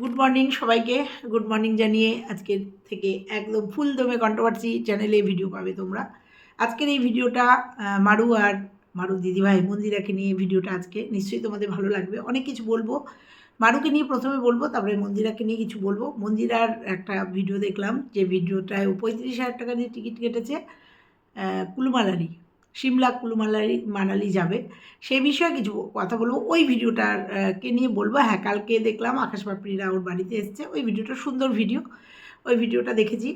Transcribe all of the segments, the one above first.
Good morning সবাইকে। Good morning জানিয়ে আজকের থেকে একদম ফুল দমে কন্ট্রোভার্সি চ্যানেলে ভিডিও পাবে তোমরা। আজকের এই ভিডিওটা মারু আর মারু দিদিভাই মন্দিরাকে নিয়ে ভিডিওটা আজকে নিশ্চয়ই তোমাদের ভালো লাগবে। অনেক কিছু বলব। মারুকে নিয়ে প্রথমে বলব, তারপরে মন্দিরাকে নিয়ে কিছু বলব। মন্দিরার একটা ভিডিও দেখলাম, যে ভিডিওটায় পঁয়ত্রিশ হাজার টাকা দিয়ে টিকিট কেটেছে কুলুমালারি। সিমলা কুলুমালারি মানালি যাবে। সেই বিষয়ে কিছু কথা বলব। ওই ভিডিওটার কে নিয়ে বলব? হ্যাঁ কালকে দেখলাম আকাশ পাপড়িরা ওর বাড়িতে এসছে। ওই ভিডিওটা সুন্দর ভিডিও। ওই ভিডিওটা দেখেছি।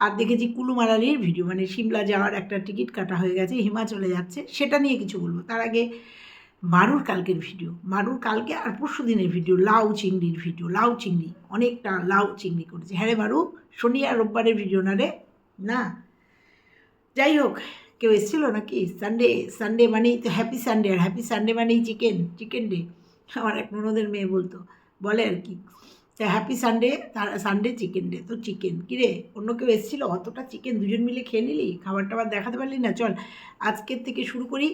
আর দেখেছি কুলু মানালির ভিডিও। মানে সিমলা যাওয়ার একটা টিকিট কাটা হয়ে গেছে, হিমাচলে যাচ্ছে। সেটা নিয়ে কিছু বলব। তার আগে মারুর কালকের ভিডিও। মারুর কালকে আর পরশু দিনের ভিডিও, লাউ চিংড়ির ভিডিও। লাউ চিংড়ি, অনেকটা লাউ চিংড়ি করেছে। হ্যাঁ রে মারু, শনি আর রোববারের ভিডিও না রে? না? যাই হোক কেউ এসেছিল নাকি? সানডে সানডে মানেই তো হ্যাপি সানডে আর হ্যাপি সানডে মানেই চিকেন চিকেন ডে আমার এক ননদের মেয়ে বলতো, বলে আর কি হ্যাপি সানডে তার সানডে চিকেন ডে তো চিকেন কিরে অন্য কেউ এসেছিল? অতটা চিকেন দুজন মিলে খেয়ে নিলি? খাবার টাবার দেখাতে পারলি না? চল, আজকের থেকে শুরু করি।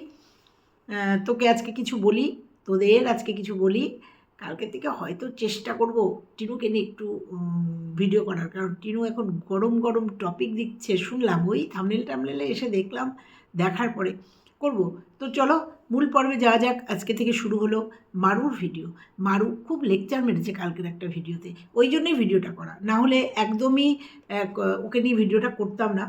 তোকে আজকে কিছু বলি, তোদের আজকে কিছু বলি। কালকে থেকে হয়তো চেষ্টা করব টিনুকে নিয়ে একটু ভিডিও করার। কারণ টিনু এখন গরম গরম টপিক দিচ্ছে, শুনলাম। ওই থামনেল টামনেলে এসে দেখলাম, দেখার পরে করব। তো চলো, মূল পর্বে যাওয়া যাক। আজকে থেকে শুরু হলো মারুর ভিডিও মারু খুব লেকচার মেরেছে কালকের একটা ভিডিওতে ওই জন্যই ভিডিওটা করা। না হলে একদমই ওকে নিয়ে ভিডিওটা করতাম না।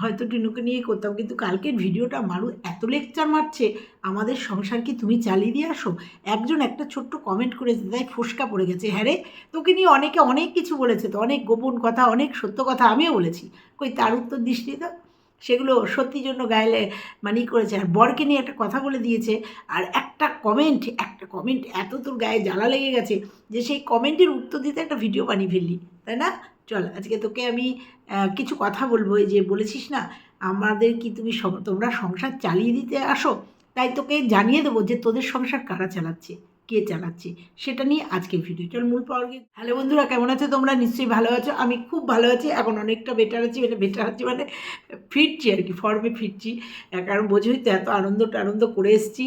হয়তো টিনুকে নিয়ে করতাম, কিন্তু কালকের ভিডিওটা মারু এত লেকচার মারছে। আমাদের সংসার কি তুমি চালিয়ে দিয়ে আসো? একজন একটা ছোট্ট কমেন্ট করেছে, তাই ফোসকা পড়ে গেছে। হ্যাঁ রে, তোকে নিয়ে অনেকে অনেক কিছু বলেছে তো, অনেক গোপন কথা, অনেক সত্য কথা আমিও বলেছি। কই, তার উত্তর দৃষ্টি তো? সেগুলো সত্যি জন্য গাইলে মানি করেছে। আর বরকে নিয়ে একটা কথা বলে দিয়েছে, আর একটা কমেন্ট একটা কমেন্ট এত তোর গায়ে জ্বালা লেগে গেছে যে সেই কমেন্টের উত্তর দিতে একটা ভিডিও বানিয়ে ফেললি, তাই না? চল, আজকে তোকে আমি কিছু কথা বলব যে বলেছিস না, আমাদের কি তুমি তোমরা সংসার চালিয়ে দিতে আসো? তাই তোকে জানিয়ে দেবো যে তোদের সংসার কারা চালাচ্ছে, কে চালাচ্ছে, সেটা নিয়ে আজকের ভিডিও চল, মূল পর্বে হ্যালো বন্ধুরা, কেমন আছো তোমরা? নিশ্চয়ই ভালো আছো। আমি খুব ভালো আছি, এখন অনেকটা বেটার আছি মানে বেটার আছি মানে ফিরছি আর কি ফর্মে ফিরছি। কারণ বোঝোই তো এত আনন্দ টানন্দ করে এসেছি।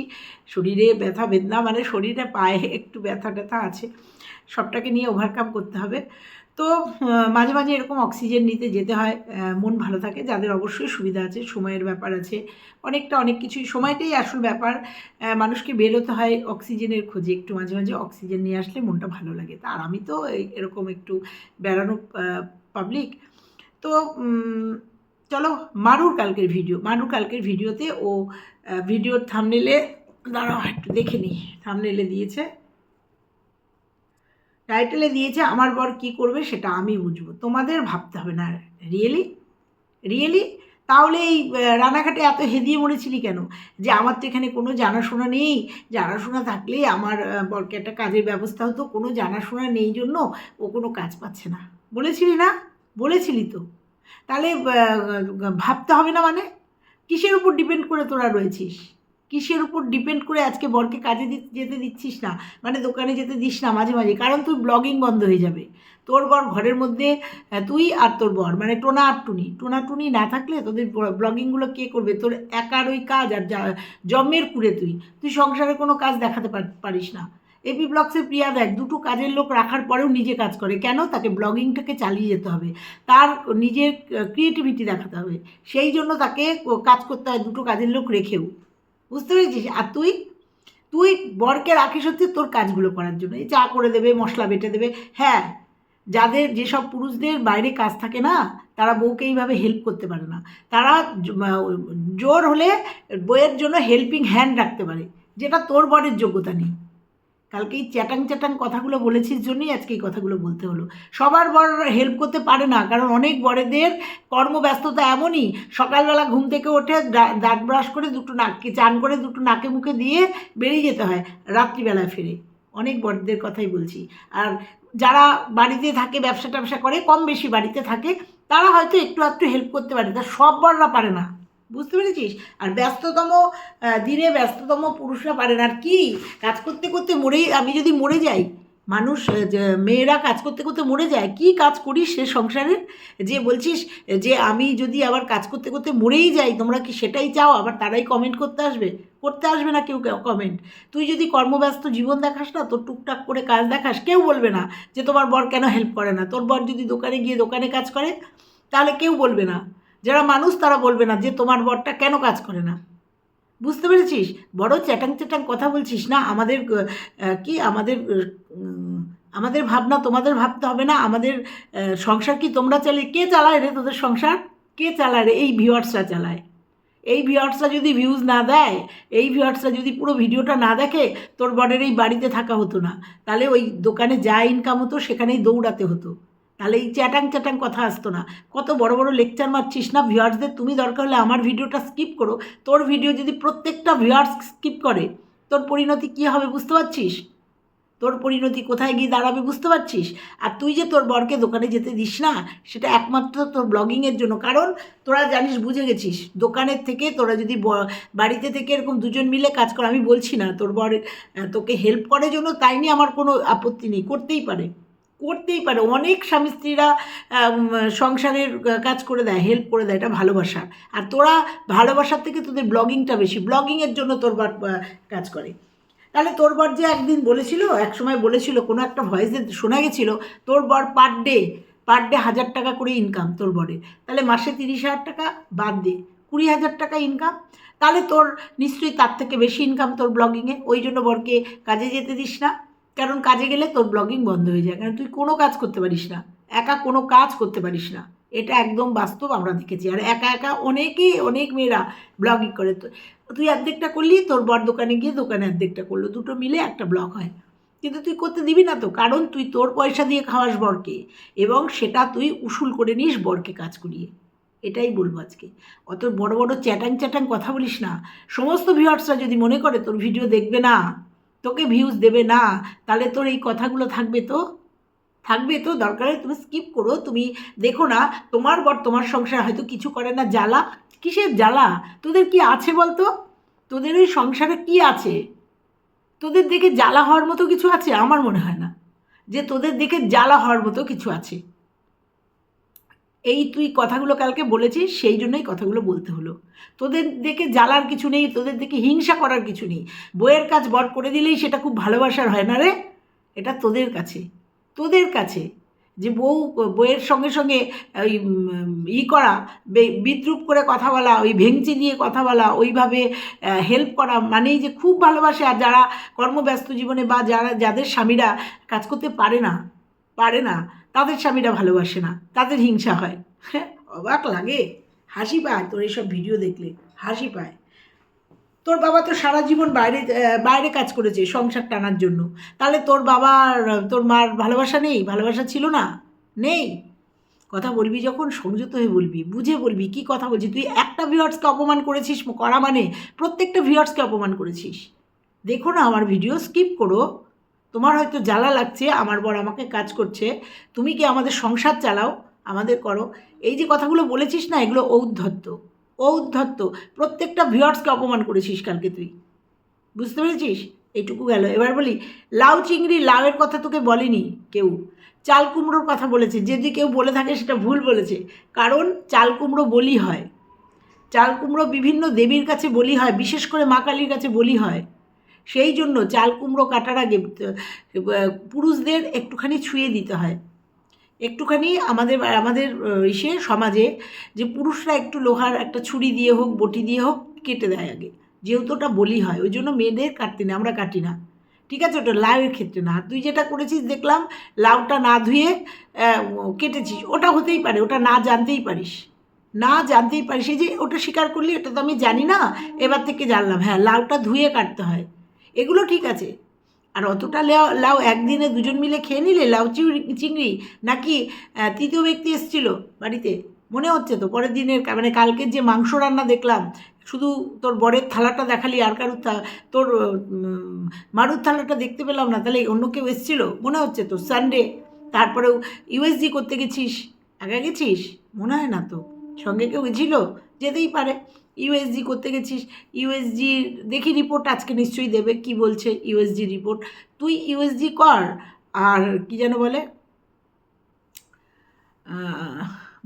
শরীরে ব্যথা, বেদনা মানে শরীরে পায়ে একটু ব্যথা ট্যাথা আছে। সবটাকে নিয়ে ওভারকাম করতে হবে। তো মাঝে মাঝে এরকম অক্সিজেন নিতে যেতে হয় মন ভালো থাকে, যাদের অবশ্যই সুবিধা আছে, সময়ের ব্যাপার আছে। অনেকটা, অনেক কিছুই, সময়টাই আসল ব্যাপার। মানুষকে বেরোতে হয় অক্সিজেনের খোঁজে, একটু মাঝে মাঝে অক্সিজেন নিয়ে আসলে মনটা ভালো লাগে। তা আর আমি তো এরকম একটু বেড়ানো পাবলিক তো চলো মারুর কালকের ভিডিও মারুর কালকের ভিডিওতে ও ভিডিওর থামনেলে দাঁড়াও, একটু দেখে নিই। থামনেলে দিয়েছে। টাইটেলে দিয়েছে আমার বর কি করবে সেটা আমি বুঝব। তোমাদের ভাবতে হবে না। রিয়েলি রিয়েলি তাহলে এই রানাঘাটে এত হেদিয়ে মরেছিলি কেন? যে আমার তো এখানে কোনো জানাশোনা নেই। জানাশোনা থাকলে আমার বরকে একটা কাজের ব্যবস্থা হতো কোনো জানাশোনা নেই জন্য ও কোনো কাজ পাচ্ছে না। বলেছিলি না? বলেছিলি তো। তাহলে ভাবতে হবে না মানে? কিসের উপর ডিপেন্ড করে তোরা রয়েছিস? কিসের উপর ডিপেন্ড করে আজকে বরকে কাজে যেতে দিচ্ছিস না? মানে দোকানে যেতে দিস না মাঝে মাঝে, কারণ তুই ব্লগিং বন্ধ হয়ে যাবে। তোর বর ঘরের মধ্যে তুই আর তোর বর মানে টোনা আর টুনি। টোনা টুনি না থাকলে তোদের ব্লগিংগুলো কে করবে? তোর একার ওই কাজ আর জমের কুড়ে তুই। তুই সংসারে কোনো কাজ দেখাতে পার- পারিস না। এপি ব্লগসে প্রিয়া দেখ, দুটো কাজের লোক রাখার পরেও নিজে কাজ করে। কেন? তাকে ব্লগিংটাকে চালিয়ে যেতে হবে। তার নিজের ক্রিয়েটিভিটি দেখাতে হবে। সেই জন্য তাকে কাজ করতে হয়, দুটো কাজের লোক রেখেও। বুঝতে পেরেছিস? আর তুই? তুই বরকে রাখিস হচ্ছে তোর কাজগুলো করার জন্য। এই চা করে দেবে, মশলা বেটে দেবে। হ্যাঁ যাদের যেসব পুরুষদের বাইরে কাজ থাকে না, তারা বউকে এইভাবে হেল্প করতে পারে না। তারা জোর হলে বইয়ের জন্য হেল্পিং হ্যান্ড রাখতে পারে, যেটা তোর বরের যোগ্যতা নেই। কালকে এই চ্যাটাং চ্যাটাং কথাগুলো বলেছিস জন্যই আজকে এই কথাগুলো বলতে হলো। সবার বর হেল্প করতে পারে না, কারণ অনেক বড়দের কর্মব্যস্ততা এমনই, সকালবেলা ঘুম থেকে ওঠে দাঁত ব্রাশ করে দুটো নাককে, চান করে দুটো নাকে মুখে দিয়ে বেরিয়ে যেতে হয় রাত্রিবেলায় ফিরে। অনেক বড়দের কথাই বলছি। আর যারা বাড়িতে থাকে ব্যবসা ট্যাবসা করে, কম বেশি বাড়িতে থাকে, তারা হয়তো একটু একটু হেল্প করতে পারে, তা সব বড়রা পারে না। বুঝতে পেরেছিস? আর ব্যস্ততম দিনে ব্যস্ততম পুরুষরা পারে না। আর কি? কাজ করতে করতে মরেই, আমি যদি মরে যাই, মানুষ মেয়েরা কাজ করতে করতে মরে যায়, কি কাজ করিস সে সংসারের যে বলছিস যে, আমি যদি আবার কাজ করতে করতে মরেই যাই, তোমরা কি সেটাই চাও? আবার তারাই কমেন্ট করতে আসবে? করতে আসবে না কেউ কমেন্ট তুই যদি কর্মব্যস্ত জীবন দেখাস না, তোর টুকটাক করে কাজ দেখাস, কেউ বলবে না যে, তোমার বর কেন হেল্প করে না? তোর বর যদি দোকানে গিয়ে দোকানে কাজ করে, তাহলে কেউ বলবে না। যারা মানুষ তারা বলবে না যে তোমার বরটা কেন কাজ করে না। বুঝতে পেরেছিস? বড় চ্যাটাং চ্যাটাং কথা বলছিস না, আমাদের কি আমাদের আমাদের ভাবনা তোমাদের ভাবতে হবে না, আমাদের সংসার কি তোমরা চালে কে চালায় রে তোদের সংসার? কে চালায় রে? এই ভিউয়ার্সরা চালায়। এই ভিউয়ার্সরা যদি ভিউজ না দেয়, এই ভিউয়ার্সরা যদি পুরো ভিডিওটা না দেখে, তোর বরের এই বাড়িতে থাকা হতো না। তাহলে ওই দোকানে যা ইনকাম হতো, সেখানেই দৌড়াতে হতো। তাহলে এই চ্যাটাং চ্যাটাং কথা আসতো না। কত বড় বড় লেকচার মারছিস না ভিউয়ার্সদের তুমি দরকার হলে আমার ভিডিওটা স্কিপ করো। তোর ভিডিও যদি প্রত্যেকটা ভিউয়ার্স স্কিপ করে, তোর পরিণতি কী হবে বুঝতে পারছিস? তোর পরিণতি কোথায় গিয়ে দাঁড়াবে বুঝতে পারছিস? আর তুই যে তোর বরকে দোকানে যেতে দিস না, সেটা একমাত্র তোর ব্লগিংয়ের জন্য। কারণ তোরা জানিস, বুঝে গেছিস, দোকানের থেকে তোরা যদি বাড়িতে থেকে এরকম দুজন মিলে কাজ কর, আমি বলছি না, তোর বর তোকে হেল্প করার জন্য, তাই নিয়ে আমার কোনো আপত্তি নেই, করতেই পারে। করতেই পারে। অনেক স্বামী স্ত্রীরা সংসারের কাজ করে দেয় হেল্প করে দেয়, এটা ভালোবাসা। আর তোরা ভালোবাসার থেকে তোদের ব্লগিংটা বেশি। ব্লগিংয়ের জন্য তোর বর কাজ করে। তাহলে তোর বর যে একদিন বলেছিল এক সময় বলেছিল, কোনো একটা ভয়েসে শোনা গেছিল, তোর বর পার ডে পার ডে হাজার টাকা করে ইনকাম তোর বরের তাহলে মাসে তিরিশ হাজার টাকা বাদ দে। কুড়ি হাজার টাকা ইনকাম তাহলে তোর নিশ্চয়ই তার থেকে বেশি ইনকাম তোর ব্লগিংয়ে ওই জন্য বরকে কাজে যেতে দিস না। কারণ কাজে গেলে তোর ব্লগিং বন্ধ হয়ে যায়, কারণ তুই কোনো কাজ করতে পারিস না, একা কোনো কাজ করতে পারিস না। এটা একদম বাস্তব আমরা দেখেছি। আর একা একা অনেকেই, অনেক মেয়েরা ব্লগিং করে। তো তুই অর্ধেকটা করলি, তোর বর দোকানে গিয়ে দোকানে অর্ধেকটা করল। দুটো মিলে একটা ব্লগ হয়। কিন্তু তুই করতে দিবি না তো, কারণ তুই তোর পয়সা দিয়ে খাওয়াস বরকে এবং সেটা তুই উসুল করে নিস বরকে কাজ করিয়ে। এটাই বলব আজকে। অত বড় বড় চ্যাটাং চ্যাটাং কথা বলিস না। সমস্ত ভিউয়ার্সরা যদি মনে করে তোর ভিডিও দেখবে না তোকে ভিউজ দেবে না, তাহলে তোর এই কথাগুলো থাকবে তো? থাকবে তো, দরকারে তুমি স্কিপ করো, তুমি দেখো না, তোমার বর তোমার সংসার হয়তো কিছু করে না, জ্বালা। কিসের জ্বালা? তোদের কি আছে বলতো? তোদের ওই সংসারে কি আছে? তোদের দেখে জ্বালা হওয়ার মতো কিছু আছে? আমার মনে হয় না। যে তোদের দেখে জ্বালা হওয়ার মতো কিছু আছে। এই তুই কথাগুলো কালকে বলেছিস, সেই জন্যই কথাগুলো বলতে হলো। তোদের দেখে জ্বালার কিছু নেই, তোদের দেখে হিংসা করার কিছু নেই। বইয়ের কাজ বর করে দিলেই সেটা খুব ভালোবাসার হয় না রে? এটা তোদের কাছে তোদের কাছে। যে বউ, বইয়ের সঙ্গে সঙ্গে, ওই ই করা বিদ্রুপ করে কথা বলা, ওই ভেংচি দিয়ে কথা বলা, ওইভাবে হেল্প করা মানেই যে খুব ভালোবাসে। আর যারা কর্মব্যস্ত জীবনে বা যারা, যাদের স্বামীরা কাজ করতে পারে না পারে না, তাদের স্বামীরা ভালোবাসে না, তাদের হিংসা হয়। হ্যাঁ অবাক লাগে। হাসি পায় তোর এইসব ভিডিও দেখলে, হাসি পায়। তোর বাবা তো সারা জীবন বাইরে বাইরে কাজ করেছে সংসার টানার জন্য। তাহলে তোর বাবার তোর মার ভালোবাসা নেই? ভালোবাসা ছিল না? নেই। কথা বলবি যখন, সংযত হয়ে বলবি, বুঝে বলবি কি কথা বলছিস তুই একটা ভিউয়ার্সকে অপমান করেছিস, করা মানে প্রত্যেকটা ভিউয়ার্সকে অপমান করেছিস। দেখো না আমার ভিডিও, স্কিপ করো। তোমার হয়তো জ্বালা লাগছে, আমার বর আমাকে কাজ করছে, তুমি কি আমাদের সংসার চালাও? আমাদের করো। এই যে কথাগুলো বলেছিস না, এগুলো ঔদ্ধত্য। ঔদ্ধত্য। প্রত্যেকটা ভিউয়ার্সকে অপমান করেছিস কালকে তুই। বুঝতে পেরেছিস? এইটুকু গেল। এবার বলি, লাউ চিংড়ি লাউয়ের কথা তোকে বলেনি কেউ। চাল কুমড়োর কথা বলেছে। যদি কেউ বলে থাকে সেটা ভুল বলেছে। কারণ চাল কুমড়ো বলি হয়। চাল কুমড়ো বিভিন্ন দেবীর কাছে বলি হয়, বিশেষ করে মা কালীর কাছে বলি হয়। সেই জন্য চাল কুমড়ো কাটার আগে পুরুষদের একটুখানি ছুঁয়ে দিতে হয়। একটুখানি আমাদের আমাদের ইসে, সমাজে যে পুরুষরা একটু লোহার একটা ছুরি দিয়ে হোক, বটি দিয়ে হোক, কেটে দেয় আগে। যেহেতু ওটা বলি হয়, ওই জন্য মেয়েদের কাটতে না আমরা কাটি না। ঠিক আছে, ওটা লাউয়ের ক্ষেত্রে না। তুই যেটা করেছিস, দেখলাম লাউটা না ধুয়ে কেটেছিস। ওটা হতেই পারে, ওটা না জানতেই পারিস। না জানতেই পারিস যে ওটা স্বীকার করলি এটা তো আমি জানি না, এবার থেকে জানলাম। হ্যাঁ লাউটা ধুয়ে কাটতে হয়। এগুলো ঠিক আছে। আর অতটা লাউ লাউ একদিনে দুজন মিলে খেয়ে নিলে লাউ চিংড়ি চিংড়ি নাকি তৃতীয় ব্যক্তি এসেছিল বাড়িতে, মনে হচ্ছে তো পরের দিনের মানে কালকের যে মাংস রান্না দেখলাম, শুধু তোর বরের থালাটা দেখালি আর কারুর তোর মারুর থালাটা দেখতে পেলাম না, তাহলে অন্য কেউ এসেছিল? মনে হচ্ছে তো সানডে তারপরেও ইউএসজি করতে গেছিস? একা গেছিস? মনে হয় না তো। সঙ্গে কেউ ছিল? যেতেই পারে। ইউএসজি করতে গেছিস। ইউএসজি দেখি রিপোর্ট আজকে নিশ্চয়ই দেবে। কি বলছে ইউএসজি রিপোর্ট তুই ইউএসজি কর। আর কি যেন বলে?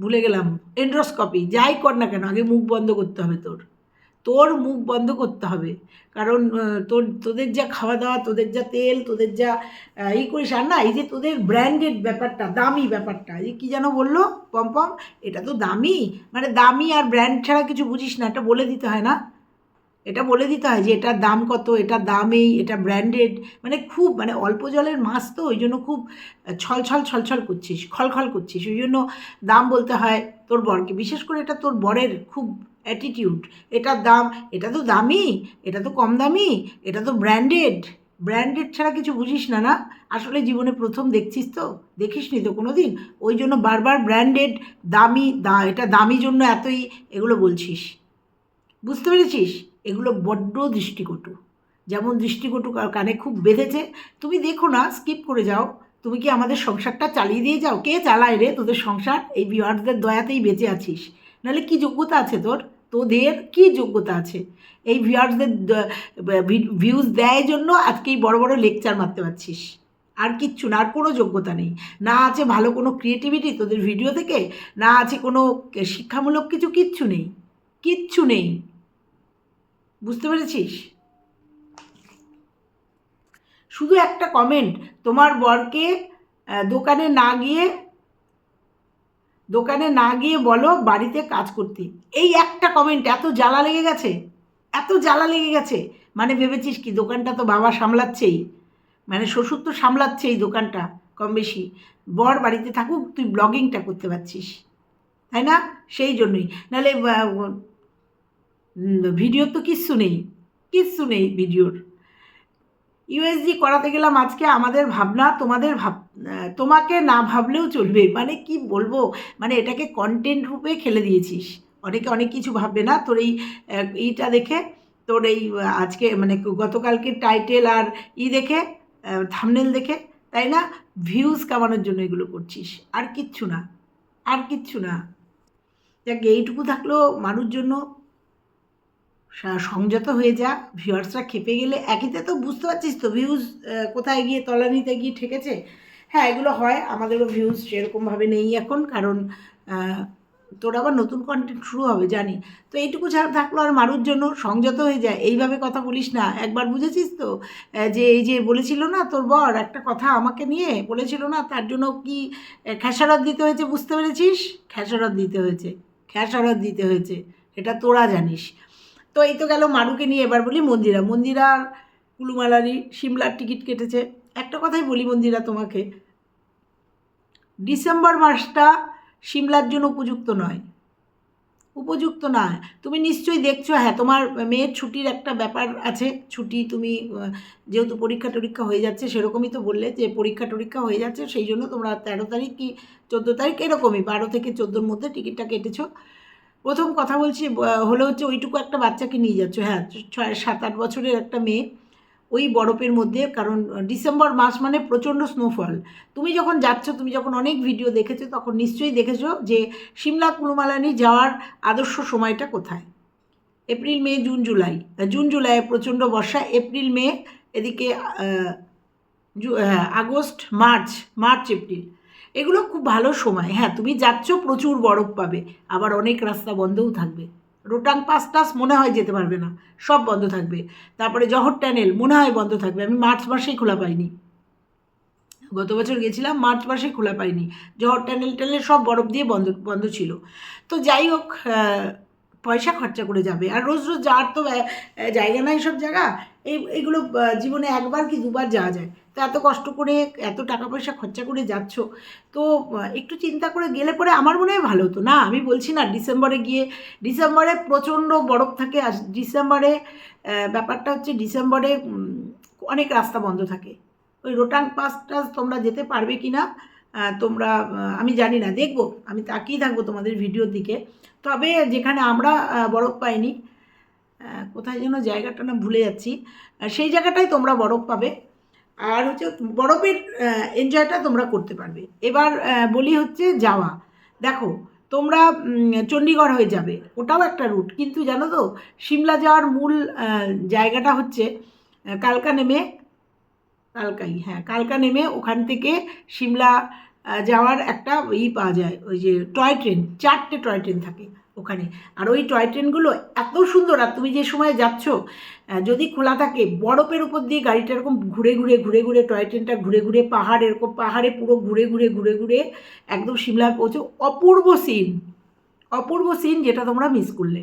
ভুলে গেলাম। এন্ড্রোস্কপি যাই কর না কেন, আগে মুখ বন্ধ করতে হবে তোর। তোর মুখ বন্ধ করতে হবে। কারণ তোর তোদের যা খাওয়া দাওয়া তোদের যা তেল তোদের যা আহ, ই করিস আর না এই যে তোদের ব্র্যান্ডেড ব্যাপারটা দামি ব্যাপারটা এই কী যেন বলল পম্পম এটা তো দামি মানে দামি আর ব্র্যান্ড ছাড়া কিছু বুঝিস না এটা বলে দিতে হয় না। এটা বলে দিতে হয় যে এটার দাম কত এটা দাম এই এটা ব্র্যান্ডেড মানে খুব মানে অল্প জলের মাছ তো ওই জন্য খুব ছল ছল ছল ছল করছিস খলখল করছিস ওই জন্য দাম বলতে হয় তোর বরকে বিশেষ করে এটা তোর বরের খুব অ্যাটিটিউড এটার দাম, এটা তো দামি, এটা তো কম দামি, এটা তো ব্র্যান্ডেড ব্র্যান্ডেড ছাড়া কিছু বুঝিস না না? আসলে জীবনে প্রথম দেখছিস তো? দেখিস নি তো কোনো দিন ওই জন্য বারবার ব্র্যান্ডেড দামি, দা, এটা দামি জন্য এতই এগুলো বলছিস। বুঝতে পেরেছিস? এগুলো বড্ড দৃষ্টিকটু। যেমন দৃষ্টিকটু কানে খুব বেঁধেছে। তুমি দেখো না স্কিপ করে যাও। তুমি কি আমাদের সংসারটা চালিয়ে দিয়ে যাও? কে চালায় রে তোদের সংসার? এই বিহারদের দয়াতেই বেঁচে আছিস। নাহলে কি যোগ্যতা আছে তোর? তোদের কি যোগ্যতা আছে? এই ভিউয়ার্সদের ভিউজ দেয় জন্য আজকে এই বড় বড় লেকচার মারতে পারছিস। আর কিচ্ছু না, আর কোনো যোগ্যতা নেই। না আছে ভালো কোনো ক্রিয়েটিভিটি তোদের ভিডিও থেকে, না আছে কোনো শিক্ষামূলক কিছু, কিচ্ছু নেই। কিচ্ছু নেই। বুঝতে পেরেছিস? শুধু একটা কমেন্ট তোমার বরকে দোকানে না গিয়ে দোকানে না গিয়ে বলো বাড়িতে কাজ করতে। এই একটা কমেন্ট এত জ্বালা লেগে গেছে? এত জ্বালা লেগে গেছে? মানে ভেবেছিস কি, দোকানটা তো বাবা সামলাচ্ছেই। মানে শ্বশুর তো সামলাচ্ছে এই দোকানটা কম বেশি। বর বাড়িতে থাকুক, তুই ব্লগিংটা করতে পারছিস। তাই না? সেই জন্যই। নাহলে ভিডিও তো কিচ্ছু নেই। কিচ্ছু নেই ভিডিওর ইউএসজি করাতে গেলাম আজকে আমাদের ভাবনা, তোমাদের ভাব তোমাকে না ভাবলেও চলবে। মানে কি বলব? মানে এটাকে কন্টেন্ট রূপে খেলে দিয়েছিস। অনেকে অনেক কিছু ভাববে না? তোর এই এইটা দেখে, তোর এই আজকে মানে গতকালকে টাইটেল আর ই দেখে থামনেল দেখে, তাই না? ভিউজ কামানোর জন্য এগুলো করছিস। আর কিচ্ছু না। আর কিচ্ছু না। যাক, এইটুকু থাকলেও মানুষ জন্য। সংযত হয়ে যা ভিউয়ার্সরা খেপে গেলে একইতে তো বুঝতে পারছিস তো ভিউজ কোথায় গিয়ে, তলানিতে গিয়ে ঠেকেছে? হ্যাঁ এগুলো হয়, আমাদেরও ভিউজ সেরকমভাবে নেই এখন, কারণ তোর আবার নতুন কন্টেন্ট শুরু হবে, জানি। তো এইটুকু ছাড়া থাকল আর মানুষ জন্য, সংযত হয়ে যায় এইভাবে কথা বলিস না। একবার বুঝেছিস তো যে এই যে বলেছিল না তোর বর একটা কথা আমাকে নিয়ে, বলেছিল না তার জন্য কি খেসারত দিতে হয়েছে বুঝতে পেরেছিস? খেসারত দিতে হয়েছে, খেসারত দিতে হয়েছে, এটা তোরা জানিস। তো এই তো গেল মারুকে নিয়ে এবার বলি মন্দিরা। মন্দিরার কুলুমালারি সিমলার টিকিট কেটেছে। একটা কথাই বলি মন্দিরা তোমাকে, ডিসেম্বর মাসটা সিমলার জন্য উপযুক্ত নয়। উপযুক্ত না। তুমি নিশ্চয়ই দেখছ হ্যাঁ তোমার মেয়ের ছুটির একটা ব্যাপার আছে। ছুটি তুমি যেহেতু পরীক্ষা টরীক্ষা হয়ে যাচ্ছে, সেরকমই তো বললে যে পরীক্ষা টরীক্ষা হয়ে যাচ্ছে, সেই জন্য তোমরা তেরো তারিখ কি চোদ্দ তারিখ এরকমই, বারো থেকে চোদ্দোর মধ্যে টিকিটটা কেটেছো। প্রথম কথা বলছি হলো হচ্ছে ওইটুকু একটা বাচ্চাকে নিয়ে যাচ্ছ। হ্যাঁ ছয়, সাত, আট বছরের একটা মেয়ে ওই বরফের মধ্যে, কারণ ডিসেম্বর মাস মানে প্রচণ্ড স্নোফল তুমি যখন যাচ্ছ, তুমি যখন অনেক ভিডিও দেখেছ, তখন নিশ্চয়ই দেখেছ যে সিমলা কুলুমালানি যাওয়ার আদর্শ সময়টা কোথায়? April, May, June, July. June জুলাইয়ে প্রচণ্ড বর্ষা, এপ্রিল, মে এদিকে আগস্ট, মার্চ মার্চ, এপ্রিল। এগুলো খুব ভালো সময়। হ্যাঁ তুমি যাচ্ছ, প্রচুর বরফ পাবে। আবার অনেক রাস্তা বন্ধও থাকবে। রোটাং পাস টাস মনে হয় যেতে পারবে না। সব বন্ধ থাকবে। তারপরে জহর ট্যানেল মনে হয় বন্ধ থাকবে। আমি মার্চ মাসেই খোলা পাইনি। গত বছর গেছিলাম, মার্চ মাসে খোলা পাইনি। জহর ট্যানেল ট্যানেল সব বরফ দিয়ে বন্ধ বন্ধ ছিল। তো যাই হোক পয়সা খরচা করে যাবে। আর রোজ রোজ যাওয়ার তো জায়গা নাই সব জায়গা। এই এইগুলো জীবনে একবার কি দুবার যাওয়া যায়? তো এত কষ্ট করে এত টাকা পয়সা খরচা করে যাচ্ছ, তো একটু চিন্তা করে গেলে পরে আমার মনে হয় ভালো হতো। না, আমি বলছি না ডিসেম্বরে গিয়ে, ডিসেম্বরে প্রচণ্ড বরফ থাকে, আর ডিসেম্বরে ব্যাপারটা হচ্ছে ডিসেম্বরে অনেক রাস্তা বন্ধ থাকে। ওই রোটাং পাস টাস তোমরা যেতে পারবে কি না তোমরা আমি জানি না, দেখব। আমি তাকিয়ে থাকব তোমাদের ভিডিওর দিকে। তবে যেখানে আমরা বরফ পাইনি কোথায় যেন জায়গাটা না ভুলে যাচ্ছি। সেই জায়গাটাই তোমরা বরফ পাবে। আর হচ্ছে বরফের এনজয়টা তোমরা করতে পারবে। এবার বলি হচ্ছে যাওয়া। দেখো, তোমরা চণ্ডীগড় হয়ে যাবে। ওটাও একটা রুট কিন্তু জানো তো, সিমলা যাওয়ার মূল জায়গাটা হচ্ছে কালকা নেমে, কালকাই হ্যাঁ কালকা নেমে ওখান থেকে সিমলা যাওয়ার একটা ই পাওয়া যায়। ওই যে টয় ট্রেন, চারটে টয় ট্রেন থাকে। ওখানে। আর ওই টয় ট্রেনগুলো এত সুন্দর, আর তুমি যে সময় যাচ্ছ যদি খোলা থাকে, বরফের উপর দিয়ে গাড়িটা এরকম ঘুরে ঘুরে ঘুরে ঘুরে টয় ট্রেনটা ঘুরে ঘুরে, পাহাড় এরকম, পাহাড়ে পুরো ঘুরে ঘুরে ঘুরে ঘুরে একদম সিমলায় পৌঁছে, অপূর্ব সিন অপূর্ব সিন যেটা তোমরা মিস করলে।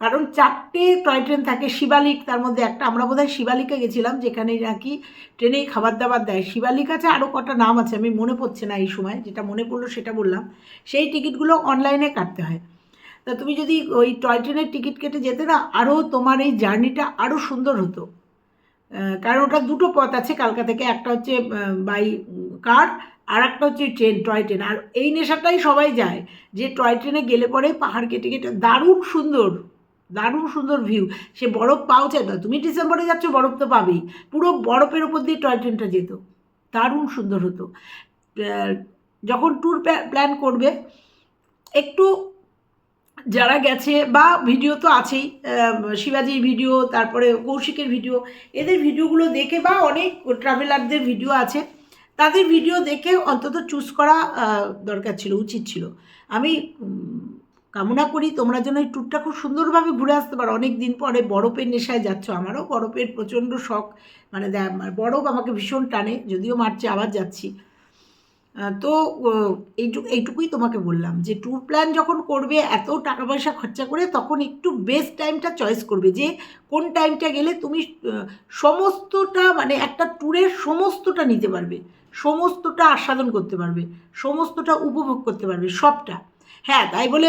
কারণ চারটে টয় ট্রেন থাকে, শিবালিক, তার মধ্যে একটা, আমরা বোধহয় শিবালিকে গেছিলাম, যেখানে নাকি ট্রেনে খাবার দাবার দেয়। শিবালিক আছে আরও কটা নাম আছে, আমি মনে পড়ছে না এই সময়, যেটা মনে পড়ল সেটা বললাম। সেই টিকিটগুলো অনলাইনে কাটতে হয়। তা তুমি যদি ওই টয় ট্রেনের টিকিট কেটে যেতে না আরও তোমার এই জার্নিটা আরও সুন্দর হতো। কারণ ওটা দুটো পথ আছে কালকা থেকে, একটা হচ্ছে বাই কার আর একটা হচ্ছে ট্রেন, টয় ট্রেন। আর এই নেশাটাই সবাই যায়, যে টয় ট্রেনে গেলে পরে পাহাড় কেটে কেটে দারুণ সুন্দর দারুণ সুন্দর ভিউ সে বরফ পাও চাই না। তুমি ডিসেম্বরে যাচ্ছ, বরফ তো পাবেই। পুরো বরফের উপর দিয়ে টয় ট্রেনটা যেত। দারুণ সুন্দর হতো। যখন ট্যুর প্ল্যান করবে, একটু যারা গেছে, বা ভিডিও তো আছেই শিবাজির ভিডিও তারপরে কৌশিকের ভিডিও এদের ভিডিওগুলো দেখে বা অনেক ট্রাভেলারদের ভিডিও আছে, তাদের ভিডিও দেখে অন্তত চুজ করা দরকার ছিল, উচিত ছিল। আমি কামনা করি তোমরা যেন এই ট্যুরটা খুব সুন্দরভাবে ঘুরে আসতে পারো। অনেক দিন পরে বরফের নেশায় যাচ্ছ, আমারও বরফের প্রচণ্ড শখ মানে বরফ আমাকে ভীষণ টানে, যদিও মার্চে আবার যাচ্ছি। তো এইটুকু, এইটুকুই তোমাকে বললাম যে ট্যুর প্ল্যান যখন করবে, এত টাকা পয়সা খরচা করে তখন একটু বেস্ট টাইমটা চয়েস করবে যে কোন টাইমটা গেলে তুমি সমস্তটা মানে একটা ট্যুরের সমস্তটা নিতে পারবে। সমস্তটা আস্বাদন করতে পারবে, সমস্তটা উপভোগ করতে পারবে, সবটা। হ্যাঁ তাই বলে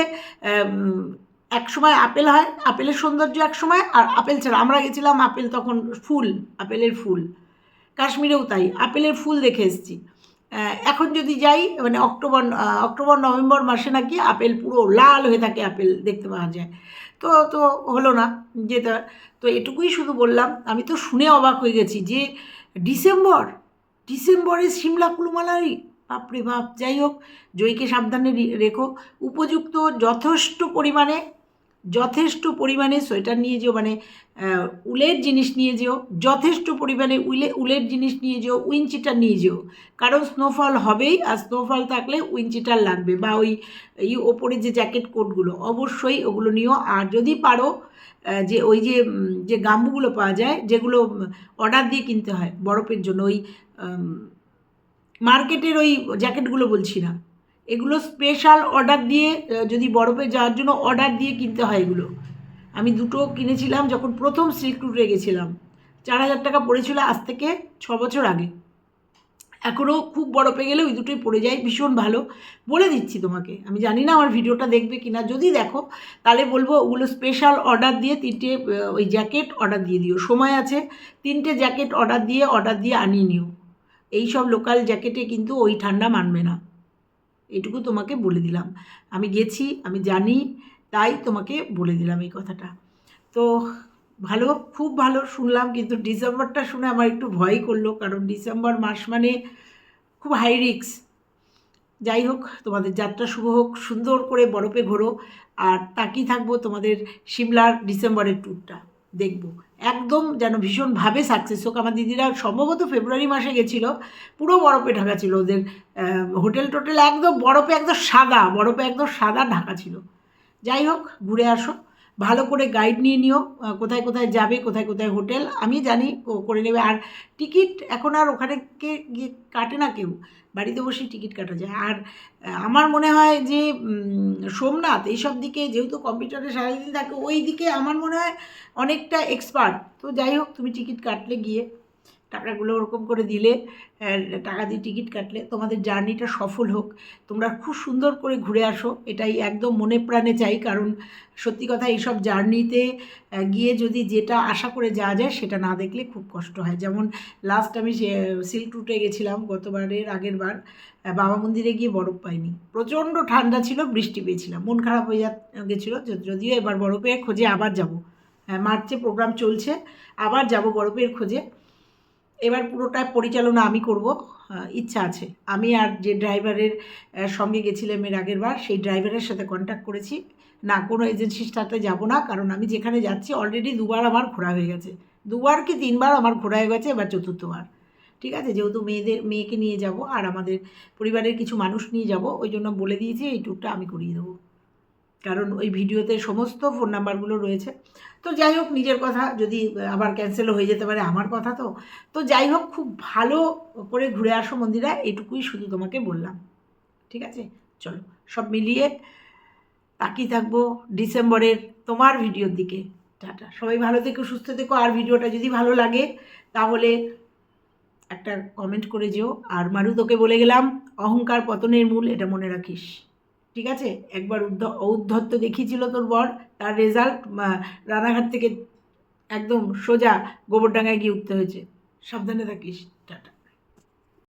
এক সময় আপেল হয়, আপেলের সৌন্দর্য এক সময়, আর আপেল ছাড়া আমরা গেছিলাম, আপেল তখন ফুল, আপেলের ফুল। কাশ্মীরেও তাই, আপেলের ফুল দেখে এসেছি। এখন যদি যাই মানে অক্টোবর অক্টোবর, নভেম্বর মাসে নাকি আপেল পুরো লাল হয়ে থাকে আপেল দেখতে পাওয়া যায়। তো তো হলো না, যেটা, তো এটুকুই শুধু বললাম। আমি তো শুনে অবাক হয়ে গেছি যে ডিসেম্বর, ডিসেম্বরে সিমলা কুলুমালারি বাপরে বাপ, যাই হোক, জয়কে সাবধানে রেখো। উপযুক্ত, যথেষ্ট পরিমাণে যথেষ্ট পরিমাণে সোয়েটার নিয়ে যেও মানে উলের জিনিস নিয়ে যেও, যথেষ্ট পরিমাণে উলে, উলের জিনিস নিয়ে যেও উইনচিটার নিয়ে যেও। কারণ স্নোফল হবেই আর স্নোফল থাকলে উইনচিটার লাগবে বা ওই, এই ওপরে যে জ্যাকেট কোটগুলো অবশ্যই ওগুলো নিও। আর যদি পারো যে ওই যে যে গাম্বুগুলো পাওয়া যায়, যেগুলো অর্ডার দিয়ে কিনতে হয় বরফের জন্য, ওই মার্কেটের ওই জ্যাকেটগুলো বলছি না। এগুলো স্পেশাল অর্ডার দিয়ে যদি বরফে যাওয়ার জন্য অর্ডার দিয়ে কিনতে হয় এগুলো। আমি দুটো কিনেছিলাম যখন প্রথম সিল্ক রুটে গেছিলাম। চার হাজার টাকা পড়েছিল আজ থেকে ছ বছর আগে। এখনও খুব বরফে গেলে ওই দুটোই পড়ে যায়, ভীষণ ভালো। বলে দিচ্ছি তোমাকে, আমি জানি না আমার ভিডিওটা দেখবে কি না যদি দেখো, তাহলে বলব ওগুলো স্পেশাল অর্ডার দিয়ে তিনটে ওই জ্যাকেট অর্ডার দিয়ে দিও। সময় আছে, তিনটে জ্যাকেট অর্ডার দিয়ে অর্ডার দিয়ে আনিয়ে নিও। এই সব লোকাল জ্যাকেটে কিন্তু ওই ঠান্ডা মানবে না। এটুকু তোমাকে বলে দিলাম। আমি গেছি, আমি জানি, তাই তোমাকে বলে দিলাম এই কথাটা। তো ভালো, খুব ভালো শুনলাম, কিন্তু ডিসেম্বরটা শুনে আমার একটু ভয় করল, কারণ ডিসেম্বর মাস মানে খুব হাই রিক্স যাই হোক, তোমাদের যাত্রা শুভ হোক, সুন্দর করে বরফে ঘোরো, আর তাকিয়ে থাকব তোমাদের সিমলার ডিসেম্বরের ট্যুরটা দেখব। একদম যেন ভীষণভাবে সাকসেস হোক। আমার দিদিরা সম্ভবত ফেব্রুয়ারি মাসে গেছিল, পুরো বরফে ঢাকা ছিল ওদের হোটেল টোটেল একদম বরফে একদম সাদা, বরফে একদম সাদা ঢাকা ছিল। যাই হোক, ঘুরে আসো। ভালো করে গাইড নিয়ে নিও কোথায় কোথায় যাবে, কোথায় কোথায় হোটেল আমি জানি করে নেবে। আর টিকিট এখন আর ওখানে কে গিয়ে কাটে না কেউ, বাড়িতে বসেই টিকিট কাটা যায়। আর আমার মনে হয় যে সোমনাথ, এইসব দিকে যেহেতু কম্পিউটারে সারাদিন থাকে, ওই দিকে আমার মনে হয় অনেকটা এক্সপার্ট তো যাই হোক, তুমি টিকিট কাটলে গিয়ে। টাকাগুলো ওরকম করে দিলে টাকা দিয়ে টিকিট কাটলে তোমাদের জার্নিটা সফল হোক। তোমরা খুব সুন্দর করে ঘুরে আসো, এটাই একদম মনে প্রাণে চাই। কারণ সত্যি কথা, এইসব জার্নিতে গিয়ে যদি যেটা আশা করে যাওয়া যায়, সেটা না দেখলে খুব কষ্ট হয়। যেমন লাস্ট আমি সিল্ক রুটে গেছিলাম গতবারের আগের বার বাবা মন্দিরে গিয়ে বরফ পাইনি। প্রচণ্ড ঠান্ডা ছিল, বৃষ্টি পেয়েছিলাম। মন খারাপ হয়ে যা গেছিল যদিও এবার বরফের খোঁজে আবার যাব। মার্চে প্রোগ্রাম চলছে, আবার যাব বরফের খোঁজে। এবার পুরোটা পরিচালনা আমি করব ইচ্ছা আছে। আমি আর যে ড্রাইভারের সঙ্গে গেছিলাম এর আগের বার, সেই ড্রাইভারের সাথে কন্ট্যাক্ট করেছি। না, কোনো এজেন্সির সাথে যাব না, কারণ আমি যেখানে যাচ্ছি অলরেডি দুবার আমার ঘোরা হয়ে গেছে। দুবার কি তিনবার আমার ঘোরা হয়ে গেছে, এবার চতুর্থবার। ঠিক আছে? যেহেতু মেয়েদের, মেয়েকে নিয়ে যাব আর আমাদের পরিবারের কিছু মানুষ নিয়ে যাব, ওই জন্য বলে দিয়েছি, এই ট্যুরটা আমি করিয়ে দেবো। কারণ ওই ভিডিওতে সমস্ত ফোন নাম্বারগুলো রয়েছে। তো যাই হোক, নিজের কথা যদি আবার ক্যান্সেলও হয়ে যেতে পারে আমার কথা তো। তো যাই হোক, খুব ভালো করে ঘুরে আসো মন্দিরা, এটুকুই শুধু তোমাকে বললাম। ঠিক আছে? চলো, সব মিলিয়ে তাকিয়ে থাকব ডিসেম্বরের তোমার ভিডিওর দিকে। টাটা। সবাই ভালো থেকো, সুস্থ থেকো। আর ভিডিওটা যদি ভালো লাগে, তাহলে একটা কমেন্ট করে যেও। আর মারু তোকে বলে গেলাম, অহংকার পতনের মূল, এটা মনে রাখিস। ঠিক আছে? একবার উদ্ধ, ঔদ্ধত্য দেখিয়েছিল তোর বর, তার রেজাল্ট রানাঘাট থেকে একদম সোজা গোবরডাঙ্গায় গিয়ে উঠতে হয়েছে। সাবধানে থাকিস।